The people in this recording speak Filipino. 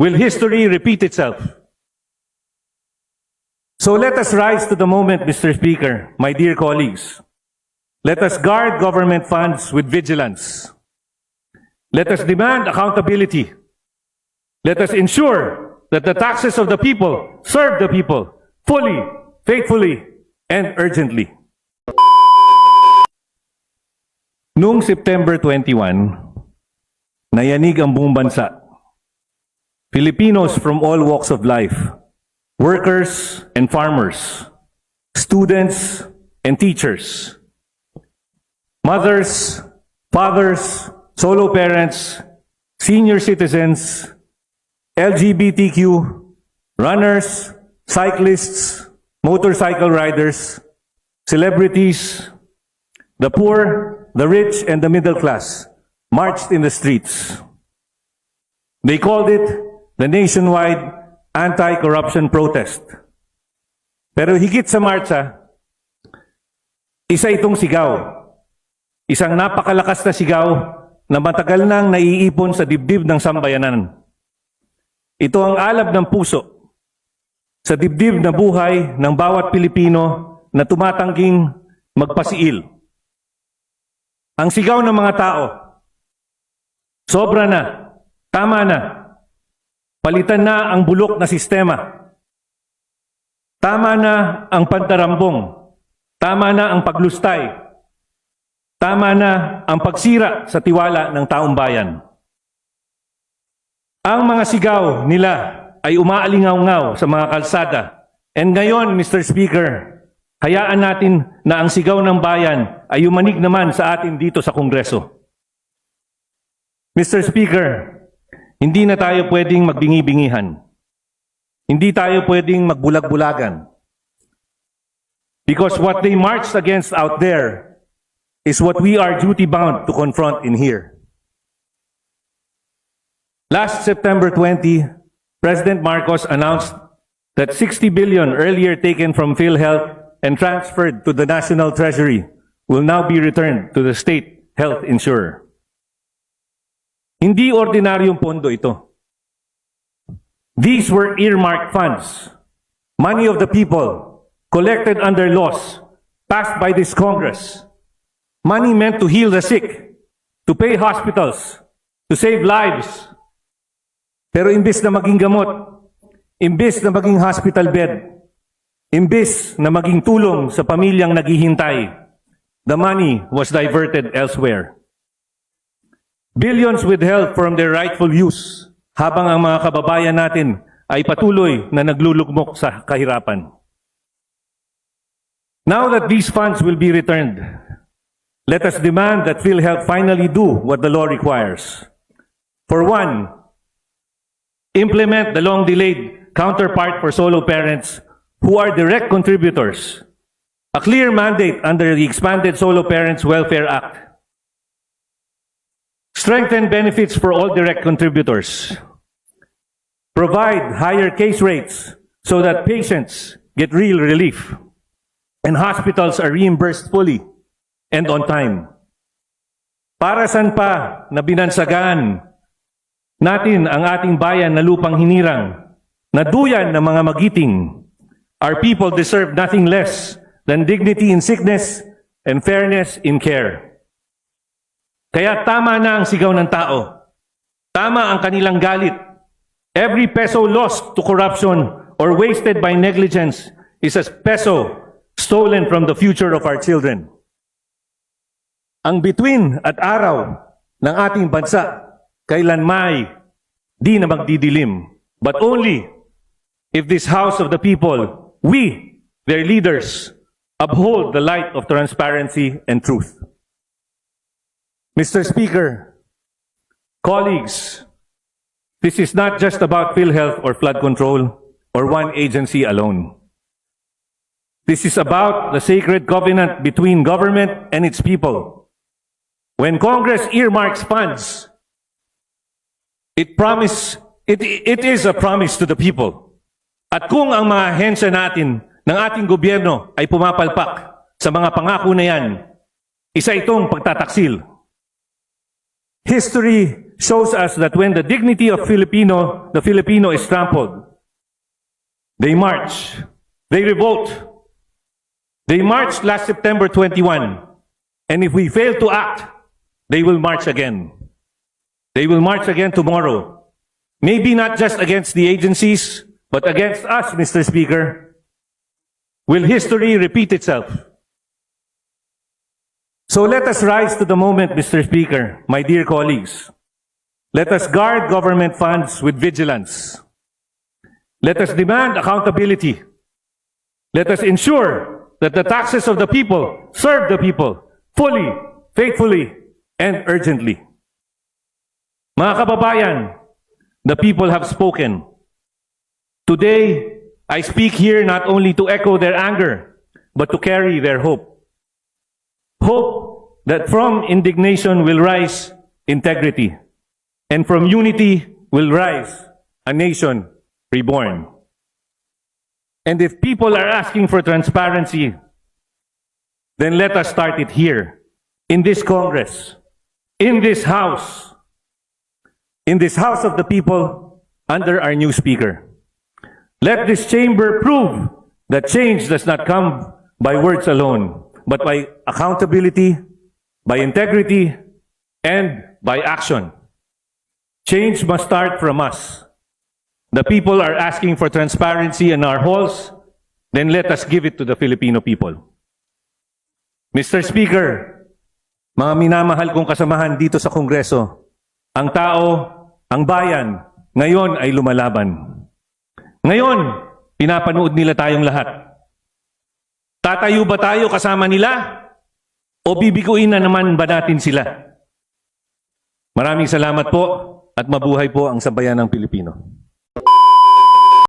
will history repeat itself? So let us rise to the moment, Mr. Speaker, my dear colleagues. Let us guard government funds with vigilance. Let us demand accountability. Let us ensure that the taxes of the people serve the people fully, faithfully, and urgently. Noong September 21, nayanig ang buong bansa. Filipinos from all walks of life, workers and farmers, students and teachers, mothers, fathers, solo parents, senior citizens, LGBTQ, runners, cyclists, motorcycle riders, celebrities, the poor, the rich, and the middle class marched in the streets. They called it the nationwide anti-corruption protest. Pero higit sa marcha, isa itong sigaw. Isang napakalakas na sigaw na matagal nang naiipon sa dibdib ng sambayanan. Ito ang alab ng puso sa dibdib na buhay ng bawat Pilipino na tumatangging magpasiil. Ang sigaw ng mga tao, sobra na, tama na, palitan na ang bulok na sistema. Tama na ang pantarambong, tama na ang paglustay, tama na ang pagsira sa tiwala ng taong bayan. Ang mga sigaw nila ay umaalingaw-ngaw sa mga kalsada. And ngayon, Mr. Speaker, hayaan natin na ang sigaw ng bayan ay umanig naman sa atin dito sa Kongreso. Mr. Speaker, hindi na tayo pwedeng magbingi-bingihan. Hindi tayo pwedeng magbulag-bulagan. Because what they marched against out there is what we are duty-bound to confront in here. Last September 20, President Marcos announced that 60 billion earlier taken from PhilHealth and transferred to the National Treasury will now be returned to the state health insurer. Hindi ordinaryong pondo ito. These were earmarked funds, money of the people, collected under laws passed by this Congress, money meant to heal the sick, to pay hospitals, to save lives, pero imbis na maging gamot, imbis na maging hospital bed, imbis na maging tulong sa pamilyang naghihintay, the money was diverted elsewhere. Billions withheld from their rightful use habang ang mga kababayan natin ay patuloy na naglulugmok sa kahirapan. Now that these funds will be returned, let us demand that PhilHealth finally do what the law requires. For one, implement the long-delayed counterpart for solo parents who are direct contributors. A clear mandate under the Expanded Solo Parents Welfare Act. Strengthen benefits for all direct contributors. Provide higher case rates so that patients get real relief and hospitals are reimbursed fully and on time. Para saan pa na binansagan natin ang ating bayan na lupang hinirang, na duyan ng mga magiting. Our people deserve nothing less than dignity in sickness and fairness in care. Kaya tama na ang sigaw ng tao. Tama ang kanilang galit. Every peso lost to corruption or wasted by negligence is a peso stolen from the future of our children. Ang bituin at araw ng ating bansa kailan may di na magdidilim. But only if this house of the people, we, their leaders, uphold the light of transparency and truth. Mr. Speaker, colleagues, this is not just about PhilHealth or flood control or one agency alone. This is about the sacred covenant between government and its people. When Congress earmarks funds It promise, it, it is a promise to the people. At kung ang mga ahensya natin ng ating gobyerno ay pumapalpak sa mga pangako na yan, isa itong pagtataksil. History shows us that when the dignity of Filipino, the Filipino is trampled, they march, they revolt. They marched last September 21. And if we fail to act, they will march again. They will march again tomorrow. Maybe not just against the agencies, but against us, Mr. Speaker. Will history repeat itself? So let us rise to the moment, Mr. Speaker, my dear colleagues. Let us guard government funds with vigilance. Let us demand accountability. Let us ensure that the taxes of the people serve the people fully, faithfully, and urgently. Mga kababayan, the people have spoken. Today, I speak here not only to echo their anger, but to carry their hope. Hope that from indignation will rise integrity, and from unity will rise a nation reborn. And if people are asking for transparency, then let us start it here, in this Congress, in this House, in this House of the people, under our new Speaker. Let this chamber prove that change does not come by words alone, but by accountability, by integrity, and by action. Change must start from us. The people are asking for transparency in our halls, then let us give it to the Filipino people. Mr. Speaker, mga minamahal kong kasamahan dito sa Kongreso, ang tao, ang bayan, ngayon ay lumalaban. Ngayon, pinapanood nila tayong lahat. Tatayo ba tayo kasama nila? O bibiguin na naman ba natin sila? Maraming salamat po at mabuhay po ang sambayan ng Pilipino.